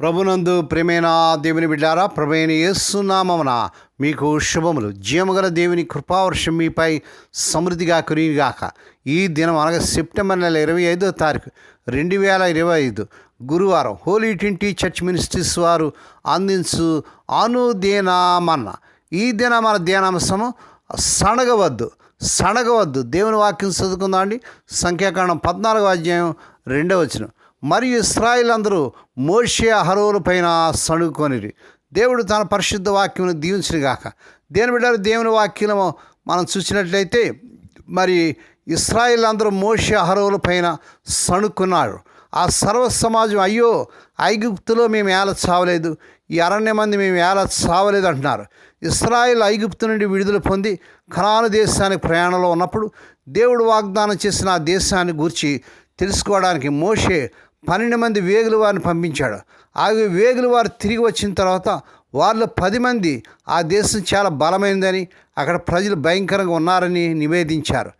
ప్రభునందు ప్రేమైన దేవుని బిడ్డారా ప్రభైన యేసునామమున మీకు శుభములు. జీవగల దేవుని కృపావర్షం మీపై సమృద్ధిగా కురిగాక ఈ దినం అనగా సెప్టెంబర్ నెల ఇరవై ఐదో తారీఖు రెండు వేల ఇరవై ఐదు గురువారం హోలీ ట్వంటీ చర్చ్ మినిస్ట్రీస్ వారు అందించు అనుదేనామన్న. ఈ దిన మన ధ్యానాంశము సడగవద్దు సడగవద్దు దేవుని వాక్యం చదువుకుందాం అండి సంఖ్యాకాండం పద్నాలుగో అధ్యాయం రెండవ వచనం. మరియు ఇస్రాయిల్ అందరూ మోషే అహరోల పైన సణుకొనిరి. దేవుడు తన పరిశుద్ధ వాక్యమును దీవించినగాక. దేని బిడ్డారు దేవుని వాక్యము మనం చూసినట్లయితే మరి ఇస్రాయిల్ అందరూ మోషే అహరోల పైన సణుక్కున్నారు ఆ సర్వ సమాజం అయ్యో ఐగుప్తులో మేము ఏల చావలేదు ఈ అరణ్య మంది మేము ఏల చావలేదు అంటున్నారు. ఇస్రాయిల్ ఐగుప్తు నుండి విడుదల పొంది ఖనాను దేశానికి ప్రయాణంలో ఉన్నప్పుడు దేవుడు వాగ్దానం చేసిన ఆ దేశాన్ని గూర్చి తెలుసుకోవడానికి మోషే పన్నెండు మంది వేగుల వారిని పంపించాడు. ఆ వేగుల వారు తిరిగి వచ్చిన తర్వాత వాళ్ళు పది మంది ఆ దేశం చాలా బలమైందని అక్కడ ప్రజలు భయంకరంగా ఉన్నారని నివేదించారు.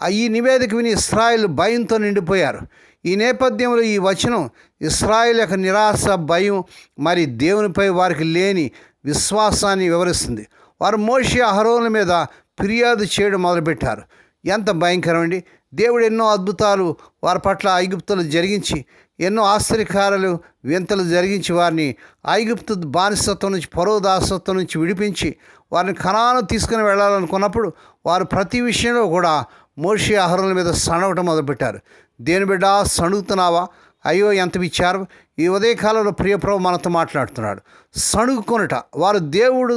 ఆ ఈ నివేదిక విని ఇస్రాయిల్ భయంతో నిండిపోయారు. ఈ నేపథ్యంలో ఈ వచనం ఇస్రాయిల్ యొక్క నిరాశ భయం మరి దేవునిపై వారికి లేని విశ్వాసాన్ని వివరిస్తుంది. వారు మోషి అహరోల మీద ఫిర్యాదు చేయడం మొదలుపెట్టారు. ఎంత భయంకరం అండి దేవుడు ఎన్నో అద్భుతాలు వారి పట్ల ఐగుప్తులు జరిగించి ఎన్నో ఆశ్చర్యకారాలు వింతలు జరిగించి వారిని ఐగుప్తు బానిసత్వం నుంచి పరో దాసత్వం నుంచి విడిపించి వారిని కణాను తీసుకుని వెళ్ళాలనుకున్నప్పుడు వారు ప్రతి విషయంలో కూడా మోషి ఆహారాల మీద సణవటం మొదలుపెట్టారు. దేని బిడ్డ సణుగుతున్నావా? అయ్యో ఎంత విచారం! ఈ ఉదయకాలంలో ప్రియప్రభు మనతో మాట్లాడుతున్నాడు. సణుగుకొనుట వారు దేవుడు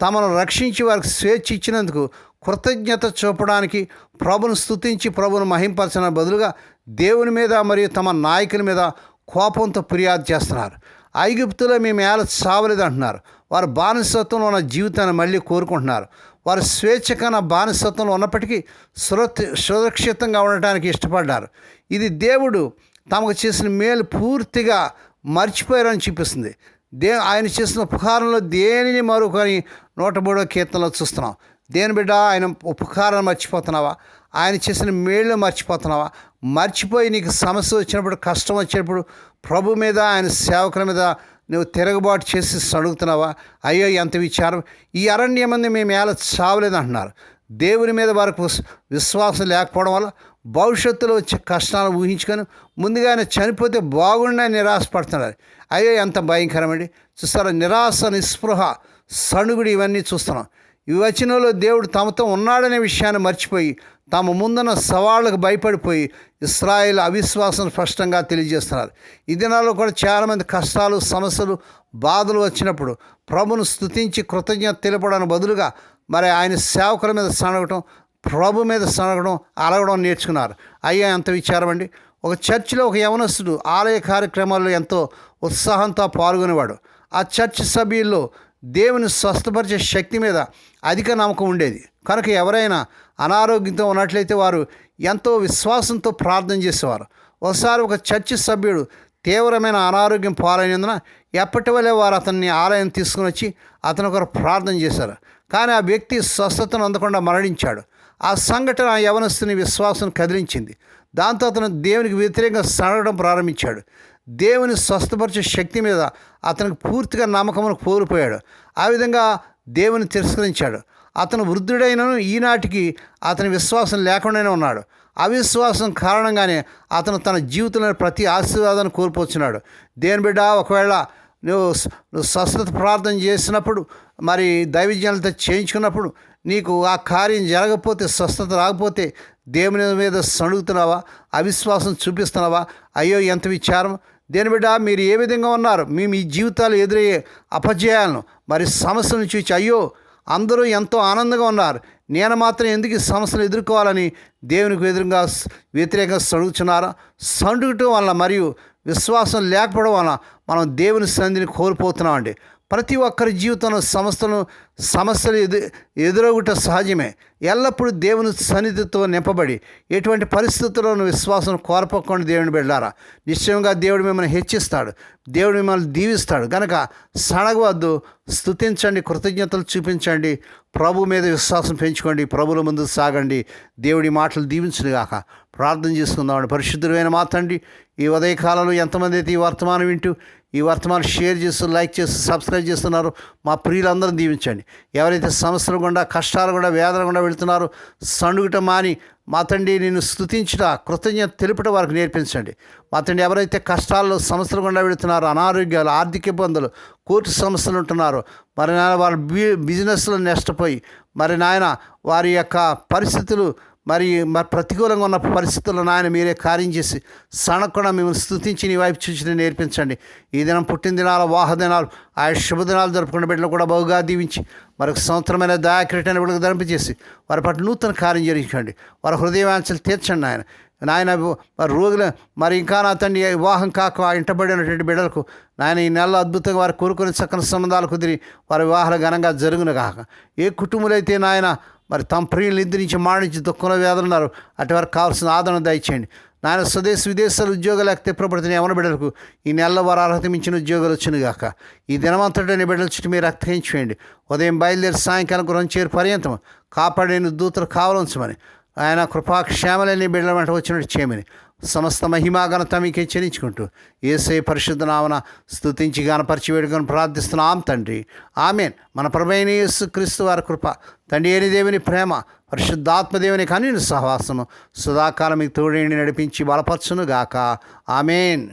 తమను రక్షించి వారికి స్వేచ్ఛ ఇచ్చినందుకు కృతజ్ఞత చూపడానికి ప్రభును స్తుతించి ప్రభును మహింపరచిన బదులుగా దేవుని మీద మరియు తమ నాయకుల మీద కోపంతో ఫిర్యాదు చేస్తున్నారు. ఐగుప్తులో మేము ఏల చావలేదు అంటున్నారు. వారు బానిసత్వంలో ఉన్న జీవితాన్ని మళ్ళీ కోరుకుంటున్నారు. వారు స్వేచ్ఛకన బానిసత్వంలో ఉన్నప్పటికీ సురక్ష సురక్షితంగా ఉండటానికి ఇష్టపడ్డారు. ఇది దేవుడు తమకు చేసిన మేలు పూర్తిగా మర్చిపోయారని చూపిస్తుంది. దే ఆయన చేసిన ఉపకారంలో దేనిని మరొకని నూట మూడో కీర్తనలో చూస్తున్నాం. దేని బిడ్డ? ఆయన ఉపకారం మర్చిపోతున్నావా? ఆయన చేసిన మేళ్ళు మర్చిపోతున్నావా? మర్చిపోయి నీకు సమస్య వచ్చినప్పుడు కష్టం వచ్చినప్పుడు ప్రభు మీద ఆయన సేవకుల మీద నువ్వు తిరగబాటు చేసి సడుగుతున్నావా అయ్యో ఎంత విచారం. ఈ అరణ్యమంది మేము ఎలా చావలేదు అంటున్నారు. దేవుని మీద వారికి విశ్వాసం లేకపోవడం వల్ల భవిష్యత్తులో వచ్చే కష్టాలను ఊహించుకొని ముందుగానే చనిపోతే బాగుండని నిరాశపడుతున్నారు. అయ్యో ఎంత భయంకరమండి. చూస్తారా నిరాశ నిస్పృహ సణుగుడు ఇవన్నీ చూస్తున్నాం. వివచనంలో దేవుడు తమతో ఉన్నాడనే విషయాన్ని మర్చిపోయి తమ ముందున్న సవాళ్ళకు భయపడిపోయి ఇస్రాయేల్ అవిశ్వాసం స్పష్టంగా తెలియజేస్తున్నారు. ఈ దినాల్లో కూడా చాలామంది కష్టాలు సమస్యలు బాధలు వచ్చినప్పుడు ప్రభును స్థుతించి కృతజ్ఞత తెలపడానికి బదులుగా మరి ఆయన సేవకుల మీద సనగటం ప్రభు మీద సనగడం అలగడం నేర్చుకున్నారు. అయ్యా ఎంత విచారం అండి. ఒక చర్చిలో ఒక యవనస్తుడు ఆలయ కార్యక్రమాల్లో ఎంతో ఉత్సాహంతో పాల్గొనేవాడు. ఆ చర్చ్ సభ్యుల్లో దేవుని స్వస్థపరిచే శక్తి మీద అధిక నమ్మకం ఉండేది. కనుక ఎవరైనా అనారోగ్యంతో ఉన్నట్లయితే వారు ఎంతో విశ్వాసంతో ప్రార్థన చేసేవారు. ఒకసారి ఒక చర్చి సభ్యుడు తీవ్రమైన అనారోగ్యం పాలైనందున ఎప్పటి వల్లే వారు అతన్ని ఆలయం తీసుకుని వచ్చి అతను ఒకరు ప్రార్థన చేశారు. కానీ ఆ వ్యక్తి స్వస్థతను అందకుండా మరణించాడు. ఆ సంఘటన ఆ యవనస్తుని విశ్వాసం కదిలించింది. దాంతో అతను దేవునికి వ్యతిరేకంగా సడగడం ప్రారంభించాడు. దేవుని స్వస్థపరిచే శక్తి మీద అతనికి పూర్తిగా నమ్మకమును కోల్పోయాడు. ఆ విధంగా దేవుని తిరస్కరించాడు. అతను వృద్ధుడైనను ఈనాటికి అతని విశ్వాసం లేకుండానే ఉన్నాడు. అవిశ్వాసం కారణంగానే అతను తన జీవితంలో ప్రతి ఆశీర్వాదాన్ని కోల్పోతున్నాడు దేని బిడ్డ ఒకవేళ నువ్వు నువ్వు స్వస్థత ప్రార్థన చేసినప్పుడు మరి దైవజ్ఞాలతో చేయించుకున్నప్పుడు నీకు ఆ కార్యం జరగకపోతే స్వస్థత రాకపోతే దేవుని మీద సణుగుతున్నావా? అవిశ్వాసం చూపిస్తున్నావా? అయ్యో ఎంత విచారం! దేని బిడ్డ మీరు ఏ విధంగా ఉన్నారు? మీ మీ జీవితాలు ఎదురయ్యే అపజయాలను మరి సమస్యలను చూచి అయ్యో అందరూ ఎంతో ఆనందంగా ఉన్నారు. నేను మాత్రం ఎందుకు ఈ సమస్యలు ఎదుర్కోవాలని దేవునికి ఎదురుగా వ్యతిరేకంగా సడుగుచున్నారా? సండుగటం వల్ల మరియు విశ్వాసం లేకపోవడం వలన మనం దేవుని సంధిని కోల్పోతున్నామండి. ప్రతి ఒక్కరి జీవితంలో సమస్యలు సమస్యలు ఎదు ఎదురొగుట సహజమే. ఎల్లప్పుడూ దేవుని సన్నిధితో నింపబడి ఎటువంటి పరిస్థితుల్లోనూ విశ్వాసం కోరపకుండా దేవుని బిడ్డారా నిశ్చయంగా దేవుడు మిమ్మల్ని హెచ్చిస్తాడు. దేవుడు మిమ్మల్ని దీవిస్తాడు. గనక సడగవద్దు స్తుతించండి కృతజ్ఞతలు చూపించండి ప్రభు మీద విశ్వాసం పెంచుకోండి ప్రభుల ముందు సాగండి. దేవుడి మాటలు దీవించుగాక ప్రార్థన చేసుకుందామండి పరిశుద్ధులైన మా తండ్రి ఈ ఉదయకాలంలో ఎంతమంది అయితే ఈ వర్తమానం వింటూ ఈ వర్తమానం షేర్ చేస్తూ లైక్ చేస్తూ సబ్స్క్రైబ్ చేస్తున్నారు మా ప్రియులందరూ దీవించండి. ఎవరైతే సమస్యలు గుండా కష్టాలు గుండా వేదన గుండా వెళుతున్నారో సండుగుట మాని మా తండ్రి నేను స్థుతించుట కృతజ్ఞత తెలుపుట వారికి నేర్పించండి. మా తండ్రి ఎవరైతే కష్టాల్లో సమస్యలు గుండా వెళుతున్నారో అనారోగ్యాలు ఆర్థిక ఇబ్బందులు కోర్టు సమస్యలు ఉంటున్నారో మరి నాయన వారి బి బిజినెస్లో నష్టపోయి మరి నాయన వారి యొక్క పరిస్థితులు మరి మరి ప్రతికూలంగా ఉన్న పరిస్థితుల్లో నాయన మీరే కార్యం చేసి సణకుండా మిమ్మల్ని స్థుతించి నీ వైపు చూసి నేర్పించండి. ఈ దినం పుట్టినదినాలు వాహదినాలు వాహ దినాలు శుభదినాలు జరుపుకున్న బిడ్డలు కూడా బహుగా దీవించి మరొక సంవత్సరమైన దయాక్రీటైన బిడ్డకు ధరింపజేసి వారి పట్ల నూతన కార్యం జరిగించండి. వారి హృదయవాంఛలు తీర్చండి ఆయన నాయన మరి రోగులు మరి ఇంకా నా తండ్రి వివాహం కాక ఆ ఇంటబడినటువంటి బిడ్డలకు నాయన ఈ నెలలో అద్భుతంగా వారు కోరుకుని చక్కని సంబంధాలు కుదిరి వారి వివాహాలు ఘనంగా జరుగును కాక ఏ కుటుంబాలైతే అయితే నాయన మరి తమ ప్రియులు ఇద్దరి నుంచి మాడించి దుఃఖంలో వేదలున్నారు అటు వరకు కావాల్సిన ఆదరణ దయచేయండి. నాయన స్వదేశ విదేశాలు ఉద్యోగాలు ఎక్కితే ప్రభుత్వం ఎవరి బిడ్డలకు ఈ నెలలో వారు అర్హత మించిన ఉద్యోగాలు వచ్చిన ఈ దినమంతటి బిడ్డల చుట్టూ మీరు రక్తహించేయండి ఉదయం బయలుదేరి సాయంకాలం గృహం చేరు పర్యంతం కాపాడేని దూతలు కావలంచమని ఆయన కృపాక్షేమలని బిడ్డల వెంట వచ్చినట్టు చేయమని. సమస్త మహిమా మీకే చెల్లించుకుంటూ ఏసే పరిశుద్ధ నామన స్థుతించి గానపరిచి వేడుకొని ప్రార్థిస్తున్నాం తండ్రి. ఆమెన్. మన ప్రభైన యేసు క్రీస్తు వారి కృప తండ్రి ఏని దేవుని ప్రేమ పరిశుద్ధాత్మదేవుని కానీ సహవాసము సుధాకాలం మీకు తోడేండి నడిపించి బలపరచును గాక ఆమెన్.